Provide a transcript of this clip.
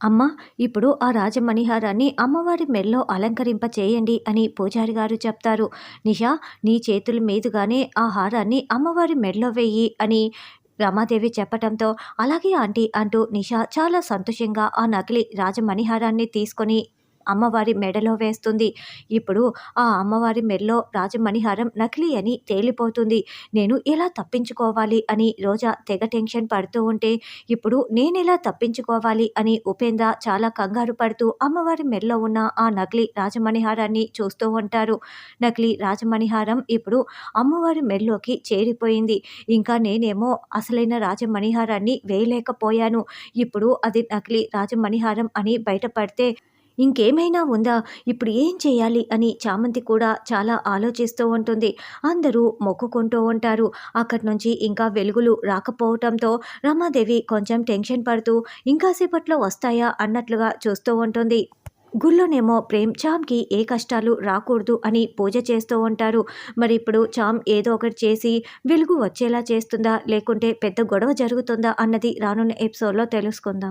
అమ్మ ఇప్పుడు ఆ రాజమణిహారాన్ని అమ్మవారి మెల్లో అలంకరింప చేయండి అని పూజారి గారు చెప్తారు. నిషా నీ చేతుల మీదుగానే ఆ హారాన్ని అమ్మవారి మెడలో వెయ్యి అని రమాదేవి చెప్పటంతో అలాగే ఆంటీ అంటూ నిషా చాలా సంతోషంగా ఆ నకిలీ రాజమణిహారాన్ని తీసుకొని అమ్మవారి మెడలో వేస్తుంది. ఇప్పుడు ఆ అమ్మవారి మెడలో రాజమణిహారం నకిలీ అని తేలిపోతుంది. నేను ఎలా తప్పించుకోవాలి అని రోజా తెగ టెన్షన్ పడుతూ ఉంటే ఇప్పుడు నేను తప్పించుకోవాలి అని ఉపేంద్ర చాలా కంగారు పడుతూ అమ్మవారి మెడలో ఉన్న ఆ నకిలీ రాజమణిహారాన్ని చూస్తూ ఉంటారు. నకిలీ రాజమణిహారం ఇప్పుడు అమ్మవారి మెడలోకి చేరిపోయింది. ఇంకా నేనేమో అసలైన రాజమణిహారాన్ని వేయలేకపోయాను. ఇప్పుడు అది నకిలీ రాజమణిహారం అని బయటపడితే ఇంకేమైనా ఉందా? ఇప్పుడు ఏం చేయాలి? అని చామంతి కూడా చాలా ఆలోచిస్తూ ఉంటుంది. అందరూ మొక్కుకుంటూ ఉంటారు. అక్కడి నుంచి ఇంకా వెలుగులు రాకపోవటంతో రమాదేవి కొంచెం టెన్షన్ పడుతూ ఇంకాసేపట్లో వస్తాయా? అన్నట్లుగా చూస్తూ ఉంటుంది. గుళ్ళోనేమో ప్రేమ్ చామ్కి ఏ కష్టాలు రాకూడదు అని పూజ చేస్తూ ఉంటారు. మరి ఇప్పుడు చామ్ ఏదో ఒకటి చేసి వెలుగు వచ్చేలా చేస్తుందా? లేకుంటే పెద్ద గొడవ జరుగుతుందా? అన్నది రానున్న ఎపిసోడ్లో తెలుసుకుందాం.